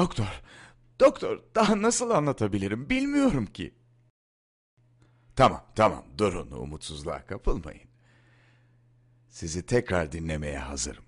Doktor, doktor daha nasıl anlatabilirim bilmiyorum ki. Tamam, tamam durun umutsuzluğa kapılmayın. Sizi tekrar dinlemeye hazırım.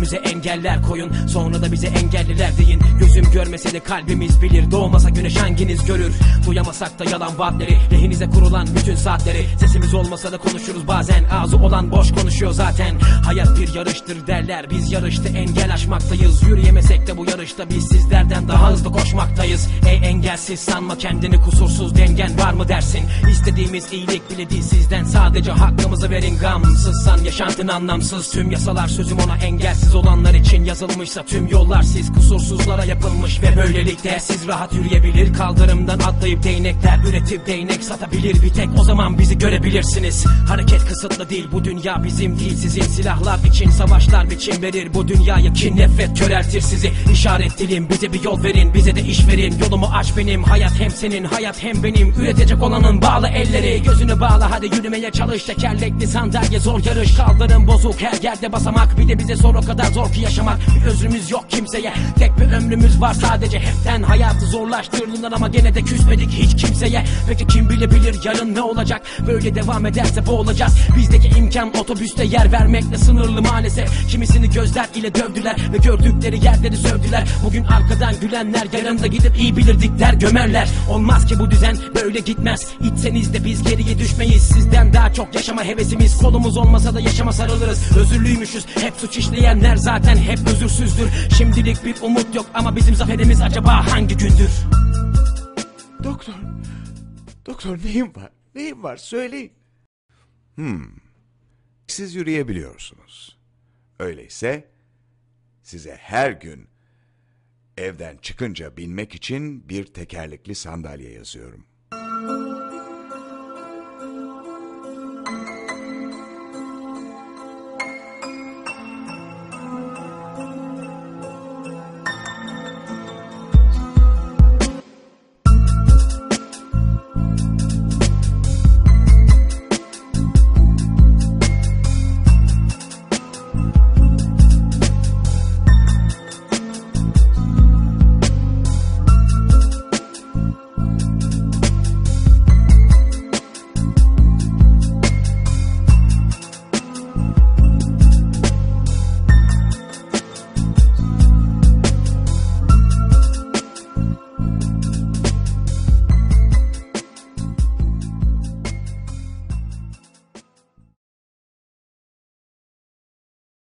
Önümüze engeller koyun. Sonra da bize engelliler deyin. Gözüm görmese de kalbimiz bilir. Doğmasa güneş hanginiz görür? Duyamasak da yalan vaatleri. Lehinize kurulan bütün saatleri. Sesimiz olmasa da konuşuruz. Bazen Ağzı olan boş konuşuyor zaten. Hayat bir yarıştır derler. Biz yarışta engel aşmaktayız. Yürüyemesek de bu yarışta Biz sizlerden daha hızlı engelsiz sanma kendini kusursuz Dengen var mı dersin? İstediğimiz iyilik bile değil sizden. Sadece hakkımızı verin gamsızsan Yaşantın anlamsız. Tüm yasalar sözüm ona engelsiz olanlar için yazılmışsa Tüm yollar siz kusursuzlara yapılmış Ve böylelikle siz rahat yürüyebilir. Kaldırımdan atlayıp değnekler üretip değnek satabilir. Bir tek o zaman bizi görebilirsiniz. Hareket kısıtlı değil. Bu dünya bizim değil. Sizin silahlar için savaşlar biçim verir. Bu dünyayı kin nefret köreltir sizi. İşaret dilim bize bir yol verin. Bize de iş verin. Yolumu aç benim Hayat hem senin hayat hem benim. Üretecek olanın bağlı elleri Gözünü bağla. Hadi yürümeye çalış Tekerlekli sandalye zor yarış. Kaldırım bozuk her yerde basamak. Bir de bize zor o kadar zor ki yaşamak. Bir özrümüz yok kimseye Tek bir ömrümüz var sadece. Hepten hayatı zorlaştırdılar ama gene de küsmedik hiç kimseye. Peki kim bilebilir yarın ne olacak? Böyle devam ederse boğulacağız. Bizdeki imkan otobüste yer vermekle sınırlı maalesef. Kimisini gözler ile dövdüler Ve gördükleri yerleri sövdüler. Bugün arkadan gülenler yarın da gidip iyi bilirdikler gömerler. Olmaz ki bu düzen böyle gitmez. İtseniz de biz geriye düşmeyiz. Sizden daha çok yaşama hevesimiz. Kolumuz olmasa da yaşama sarılırız. Özürlüymüşüz. Hep suç işleyenler zaten hep özürsüzdür. Şimdilik bir umut yok ama bizim zaferimiz acaba hangi gündür? Doktor, doktor neyim var? Neyim var? Söyleyin. Hmm, siz yürüyebiliyorsunuz. Öyleyse size her gün evden çıkınca binmek için bir tekerlekli sandalye yazıyorum.